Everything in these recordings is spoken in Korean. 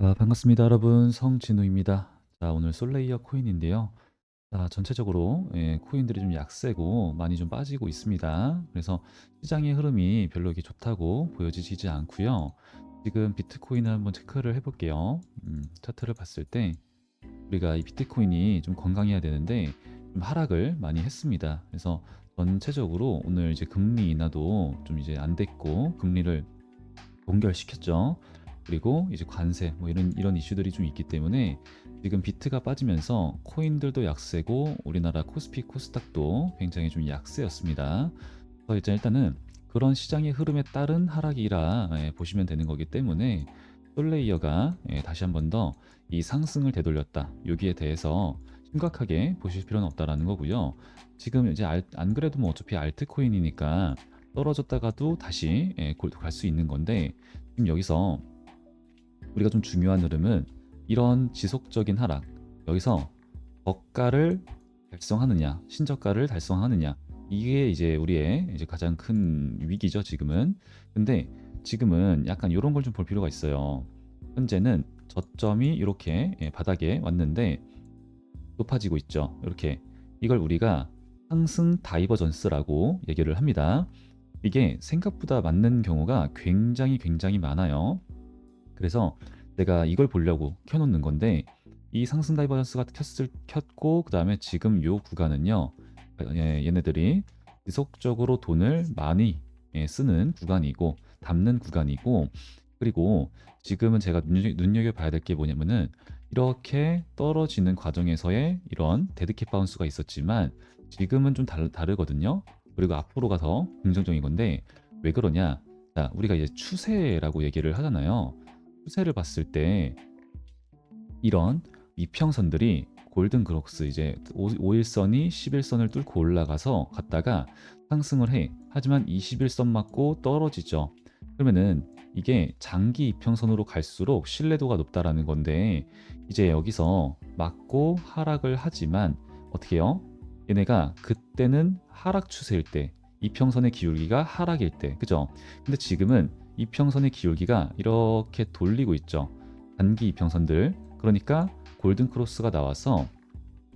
자, 반갑습니다, 여러분. 성진우입니다. 자, 오늘 솔레이어 코인인데요. 자, 전체적으로 예, 코인들이 좀 약세고 많이 좀 빠지고 있습니다. 그래서 시장의 흐름이 별로 이렇게 좋다고 보여지지 않고요. 지금 비트코인을 한번 체크를 해볼게요. 음, 차트를 봤을 때 우리가 이 비트코인이 좀 건강해야 되는데 좀 하락을 많이 했습니다. 그래서 전체적으로 오늘 이제 금리 인하도 좀 이제 안 됐고 금리를 동결시켰죠. 그리고 이제 관세 뭐 이런 이런 이슈들이 좀 있기 때문에 지금 비트가 빠지면서 코인들도 약세고 우리나라 코스피 코스닥도 굉장히 좀 약세였습니다. 그래서 일단은 그런 시장의 흐름에 따른 하락이라 예, 보시면 되는 거기 때문에 솔레이어가 예, 다시 한 번 더 이 상승을 되돌렸다. 여기에 대해서 심각하게 보실 필요는 없다라는 거고요. 지금 이제 알- 안 그래도 뭐 어차피 알트코인이니까 떨어졌다가도 다시 예, 갈수 있는 건데 지금 여기서 우리가 좀 중요한 흐름은 이런 지속적인 하락 여기서 저가를 달성하느냐 신저가를 달성하느냐 이게 이제 우리의 이제 가장 큰 위기죠 지금은. 근데 지금은 약간 이런 걸 좀 볼 필요가 있어요. 현재는 저점이 이렇게 예, 바닥에 왔는데 높아지고 있죠. 이렇게. 이걸 우리가 상승 다이버전스라고 얘기를 합니다. 이게 생각보다 맞는 경우가 굉장히 굉장히 많아요 그래서 내가 이걸 보려고 켜놓는 건데 이 상승 다이버전스가 켰을 켰고 그 다음에 지금 요 구간은요 예, 얘네들이 지속적으로 돈을 많이 예, 쓰는 구간이고 담는 구간이고 그리고 지금은 제가 눈여- 눈여겨봐야 될 게 뭐냐면은 이렇게 떨어지는 과정에서의 이런 데드캣 바운스가 있었지만 지금은 좀 다르, 다르거든요. 그리고 앞으로가 더 긍정적인 건데 왜 그러냐? 자 우리가 이제 추세라고 얘기를 하잖아요 추세를 봤을 때 이런 이평선들이 골든 그록스 이제 5일선이 11선을 뚫고 올라가서 갔다가 상승을 해. 하지만 21선 맞고 떨어지죠. 그러면은 이게 장기 이평선으로 갈수록 신뢰도가 높다라는 건데 이제 여기서 맞고 하락을 하지만 어떻게 해요? 얘네가 그때는 하락 추세일 때 이평선의 기울기가 하락일 때 그죠? 근데 지금은 이평선의 기울기가 이렇게 돌리고 있죠. 단기 이평선들. 그러니까 골든 크로스가 나와서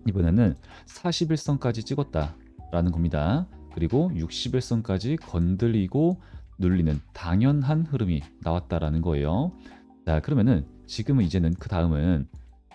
이번에는 41선까지 찍었다라는 겁니다. 그리고 61선까지 건들리고 눌리는 당연한 흐름이 나왔다라는 거예요. 자, 그러면은 지금은 이제는 그 다음은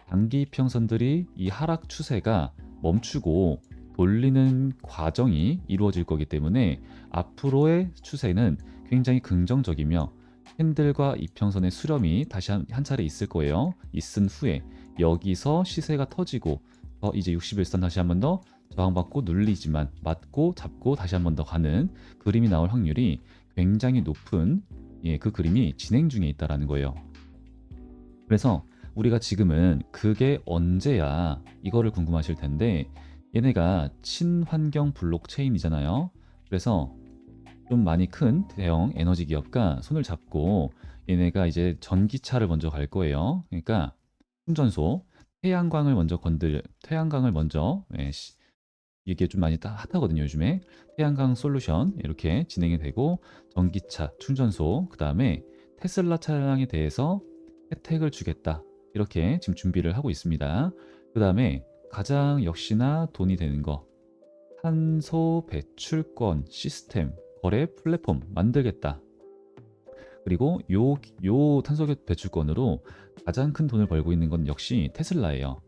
단기 이평선들이 이 하락 추세가 멈추고 돌리는 과정이 이루어질 거기 때문에 앞으로의 추세는 굉장히 긍정적이며 캔들과 이평선의 수렴이 다시 한, 한 차례 있을 거예요. 있은 후에 여기서 시세가 터지고 어, 이제 61선 다시 한 번 더 저항받고 눌리지만 맞고 잡고 다시 한 번 더 가는 그림이 나올 확률이 굉장히 높은 예, 그 그림이 진행 중에 있다라는 거예요. 그래서 우리가 지금은 그게 언제야 이거를 궁금하실 텐데 얘네가 친환경 블록체인이잖아요. 그래서 좀 많이 큰 대형 에너지 기업과 손을 잡고 얘네가 이제 전기차를 먼저 갈 거예요. 그러니까 충전소, 태양광을 먼저 건들, 태양광을 먼저 예, 시- 이게 좀 많이 따- 핫하거든요 요즘에 태양광 솔루션 이렇게 진행이 되고 전기차, 충전소, 그 다음에 테슬라 차량에 대해서 혜택을 주겠다 이렇게 지금 준비를 하고 있습니다. 그 다음에 가장 역시나 돈이 되는 거 탄소 배출권 시스템 거래 플랫폼 만들겠다. 그리고 요, 요 탄소 배출권으로 가장 큰 돈을 벌고 있는 건 역시 테슬라예요.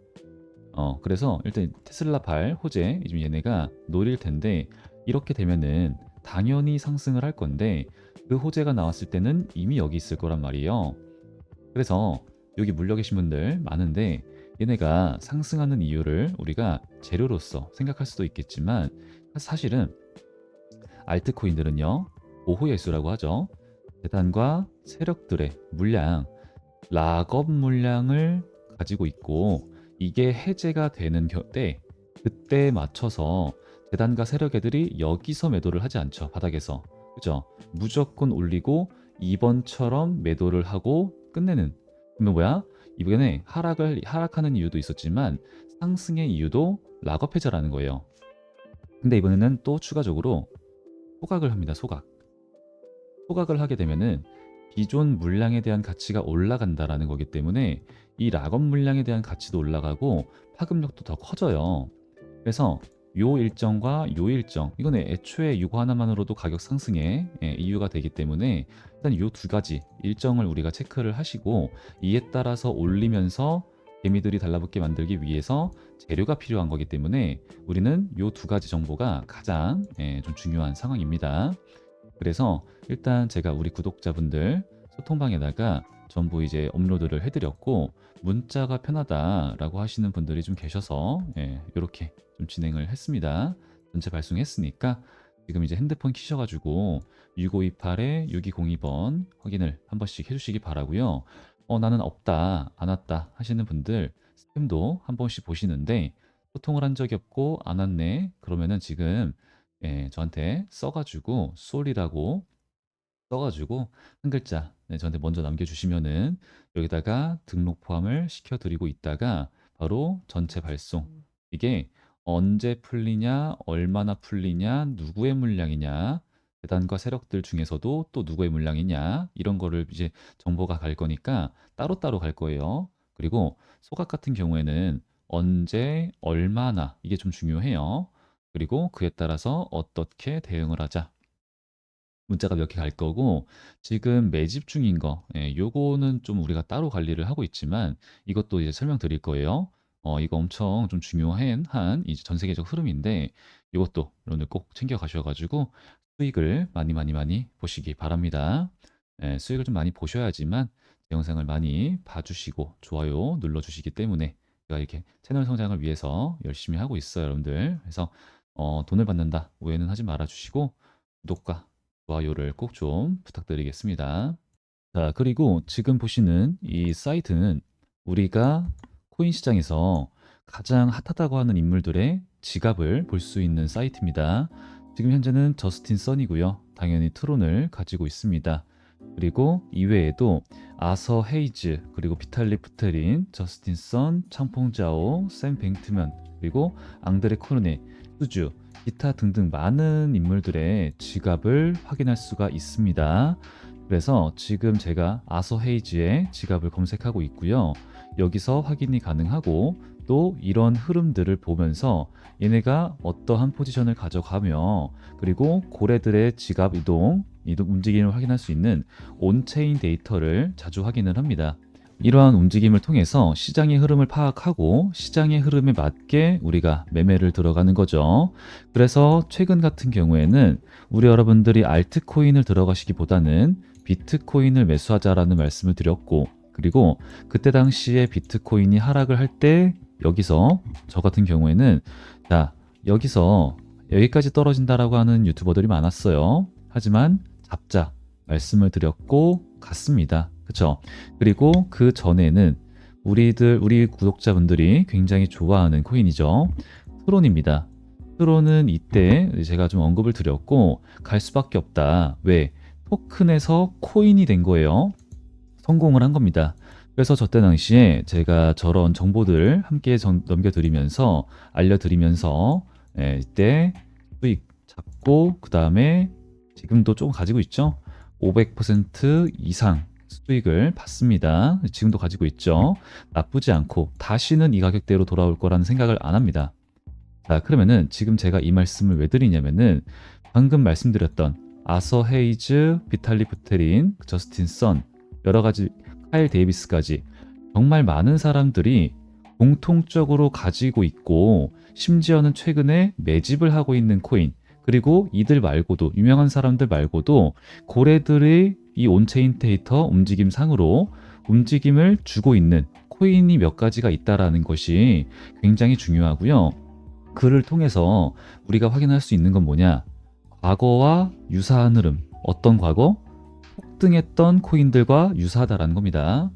어, 그래서 일단 테슬라 발 호재 지금 얘네가 노릴 텐데 이렇게 되면은 당연히 상승을 할 건데 그 호재가 나왔을 때는 이미 여기 있을 거란 말이에요. 그래서 여기 물려 계신 분들 많은데 얘네가 상승하는 이유를 우리가 재료로서 생각할 수도 있겠지만 사실은 알트코인들은요 보호 예수라고 하죠. 재단과 세력들의 물량, 락업 물량을 가지고 있고 이게 해제가 되는 겨- 때 그때에 맞춰서 재단과 세력 애들이 여기서 매도를 하지 않죠 바닥에서. 그죠? 무조건 올리고 이번처럼 매도를 하고 끝내는. 그러면 뭐야? 이번에 하락을 하락하는 이유도 있었지만 상승의 이유도 락업 해제라는 거예요. 근데 이번에는 또 추가적으로 소각을 합니다 소각 소각을 하게 되면은 기존 물량에 대한 가치가 올라간다라는 거기 때문에 이 락업 물량에 대한 가치도 올라가고 파급력도 더 커져요. 그래서 요 일정과 요 일정 이거는 애초에 이거 하나만으로도 가격 상승의 예, 이유가 되기 때문에 일단 요 두 가지 일정을 우리가 체크를 하시고 이에 따라서 올리면서 개미들이 달라붙게 만들기 위해서 재료가 필요한 거기 때문에 우리는 요두 가지 정보가 가장 예, 좀 중요한 상황입니다. 그래서 일단 제가 우리 구독자분들 소통방에다가 전부 이제 업로드를 해드렸고 문자가 편하다라고 하시는 분들이 좀 계셔서 예, 이렇게 좀 진행을 했습니다. 전체 발송했으니까 지금 이제 핸드폰 키셔가지고 6528에 6202번 확인을 한 번씩 해주시기 바라고요. 어 나는 없다 안 왔다 하시는 분들 스팸도 한 번씩 보시는데 소통을 한 적이 없고 안 왔네 그러면은 지금 예, 저한테 써가지고 쏠이라고 써가지고 한 글자 네, 저한테 먼저 남겨주시면은 여기다가 등록 포함을 시켜드리고 있다가 바로 전체 발송. 이게 언제 풀리냐 얼마나 풀리냐 누구의 물량이냐 재단과 세력들 중에서도 또 누구의 물량이냐 이런 거를 이제 정보가 갈 거니까 따로따로 갈 거예요. 그리고 소각 같은 경우에는 언제 얼마나 이게 좀 중요해요. 그리고 그에 따라서 어떻게 대응을 하자. 문자가 몇 개 갈 거고 지금 매집 중인 거 예, 요거는 좀 우리가 따로 관리를 하고 있지만 이것도 이제 설명드릴 거예요. 어, 이거 엄청 좀 중요한 한 이제 전 세계적 흐름인데 이것도 여러분들 꼭 챙겨 가셔가지고 수익을 많이 많이 많이 보시기 바랍니다. 예, 수익을 좀 많이 보셔야지만 제 영상을 많이 봐주시고 좋아요 눌러주시기 때문에 제가 이렇게 채널 성장을 위해서 열심히 하고 있어요, 여러분들. 그래서 어, 돈을 받는다 오해는 하지 말아주시고 구독과 좋아요를 꼭 좀 부탁드리겠습니다. 자, 그리고 지금 보시는 이 사이트는 우리가 코인 시장에서 가장 핫하다고 하는 인물들의 지갑을 볼 수 있는 사이트입니다. 지금 현재는 저스틴 선이고요. 당연히 트론을 가지고 있습니다. 그리고 이외에도 아서 헤이즈, 그리고 비탈리 푸테린, 저스틴 선, 창퐁자오, 샘 뱅트면, 그리고 앙드레 코르네, 수주, 기타 등등 많은 인물들의 지갑을 확인할 수가 있습니다. 그래서 지금 제가 아서 헤이즈의 지갑을 검색하고 있고요. 여기서 확인이 가능하고 또 이런 흐름들을 보면서 얘네가 어떠한 포지션을 가져가며 그리고 고래들의 지갑 이동, 이동 움직임을 확인할 수 있는 온체인 데이터를 자주 확인을 합니다. 이러한 움직임을 통해서 시장의 흐름을 파악하고 시장의 흐름에 맞게 우리가 매매를 들어가는 거죠. 그래서 최근 같은 경우에는 우리 여러분들이 알트코인을 들어가시기보다는 비트코인을 매수하자라는 말씀을 드렸고 그리고 그때 당시에 비트코인이 하락을 할 때 여기서 저 같은 경우에는 자 여기서 여기까지 떨어진다라고 하는 유튜버들이 많았어요. 하지만 잡자 말씀을 드렸고 갔습니다. 그쵸? 그리고 그 전에는 우리들, 우리 구독자분들이 굉장히 좋아하는 코인이죠. 트론입니다. 트론은 이때 제가 좀 언급을 드렸고 갈 수밖에 없다. 왜? 토큰에서 코인이 된 거예요. 성공을 한 겁니다. 그래서 저때 당시에 제가 저런 정보들 함께 전, 넘겨드리면서 알려드리면서 예, 이때 수익 잡고 그 다음에 지금도 조금 가지고 있죠. 500% 이상 수익을 받습니다. 지금도 가지고 있죠. 나쁘지 않고 다시는 이 가격대로 돌아올 거라는 생각을 안 합니다. 자, 그러면은 지금 제가 이 말씀을 왜 드리냐면은 방금 말씀드렸던 아서 헤이즈, 비탈리 부테린, 저스틴 선, 여러 가지 카일 데이비스까지 정말 많은 사람들이 공통적으로 가지고 있고 심지어는 최근에 매집을 하고 있는 코인 그리고 이들 말고도 유명한 사람들 말고도 고래들의 이 온체인 데이터 움직임 상으로 움직임을 주고 있는 코인이 몇 가지가 있다라는 것이 굉장히 중요하고요. 그를 통해서 우리가 확인할 수 있는 건 뭐냐? 과거와 유사한 흐름. 어떤 과거? 폭등했던 코인들과 유사하다라는 겁니다.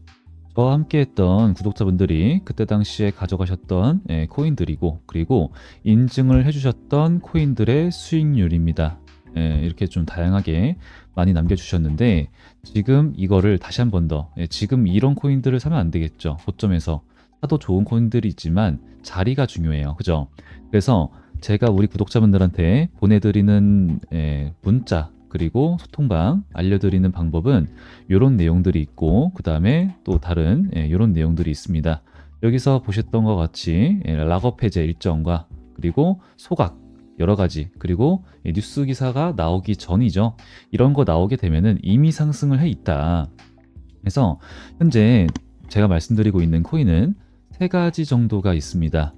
저와 함께 했던 구독자분들이 그때 당시에 가져가셨던 예, 코인들이고 그리고 인증을 해주셨던 코인들의 수익률입니다. 예, 이렇게 좀 다양하게 많이 남겨주셨는데 지금 이거를 다시 한 번더 예, 지금 이런 코인들을 사면 안 되겠죠. 고점에서 사도 좋은 코인들이 있지만 자리가 중요해요. 그죠? 그래서 제가 우리 구독자분들한테 보내드리는 예, 문자 그리고 소통방 알려드리는 방법은 요런 내용들이 있고 그 다음에 또 다른 예, 요런 내용들이 있습니다. 여기서 보셨던 것 같이 예, 락업 해제 일정과 그리고 소각 여러 가지 그리고 예, 뉴스 기사가 나오기 전이죠. 이런 거 나오게 되면은 이미 상승을 해 있다. 그래서 현재 제가 말씀드리고 있는 코인은 세 가지 정도가 있습니다.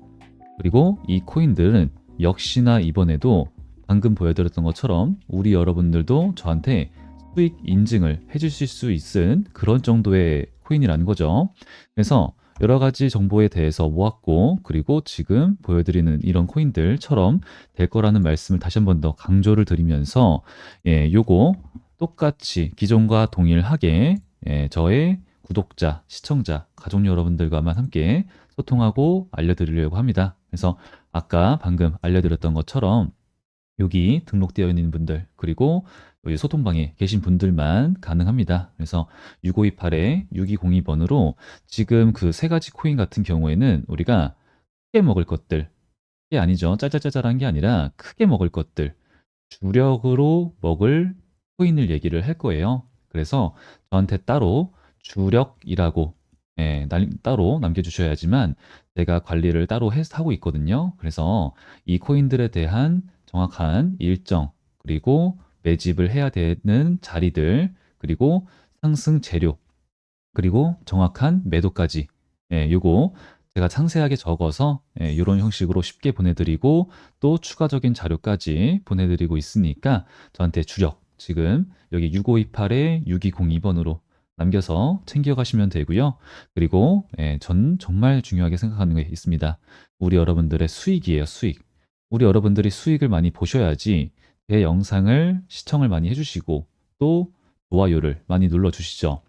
그리고 이 코인들은 역시나 이번에도 방금 보여드렸던 것처럼 우리 여러분들도 저한테 수익 인증을 해주실 수 있은 그런 정도의 코인이라는 거죠. 그래서 여러 가지 정보에 대해서 모았고 그리고 지금 보여드리는 이런 코인들처럼 될 거라는 말씀을 다시 한 번 더 강조를 드리면서 예, 요거 똑같이 기존과 동일하게 예, 저의 구독자, 시청자, 가족 여러분들과만 함께 소통하고 알려드리려고 합니다. 그래서 아까 방금 알려드렸던 것처럼 여기 등록되어 있는 분들 그리고 여기 소통방에 계신 분들만 가능합니다. 그래서 6528에 6202번으로 지금 그 세 가지 코인 같은 경우에는 우리가 크게 먹을 것들 이게 아니죠. 짜잘짜잘한 게 아니라 크게 먹을 것들 주력으로 먹을 코인을 얘기를 할 거예요. 그래서 저한테 따로 주력이라고 예, 날- 따로 남겨주셔야지만 제가 관리를 따로 해, 하고 있거든요. 그래서 이 코인들에 대한 정확한 일정, 그리고 매집을 해야 되는 자리들, 그리고 상승 재료, 그리고 정확한 매도까지. 예, 요거 제가 상세하게 적어서 예, 이런 형식으로 쉽게 보내드리고 또 추가적인 자료까지 보내드리고 있으니까 저한테 주력 지금 여기 6528에 6202번으로 남겨서 챙겨가시면 되고요. 그리고 예, 전 정말 중요하게 생각하는 게 있습니다. 우리 여러분들의 수익이에요, 수익. 우리 여러분들이 수익을 많이 보셔야지 제 영상을 시청을 많이 해주시고 또 좋아요를 많이 눌러주시죠.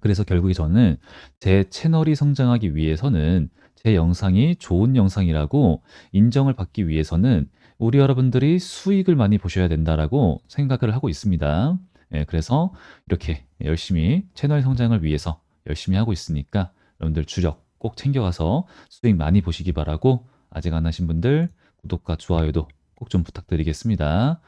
그래서 결국에 저는 제 채널이 성장하기 위해서는 제 영상이 좋은 영상이라고 인정을 받기 위해서는 우리 여러분들이 수익을 많이 보셔야 된다라고 생각을 하고 있습니다. 예, 그래서 이렇게 열심히 채널 성장을 위해서 열심히 하고 있으니까 여러분들 주력 꼭 챙겨가서 수익 많이 보시기 바라고 아직 안 하신 분들 구독과 좋아요도 꼭 좀 부탁드리겠습니다.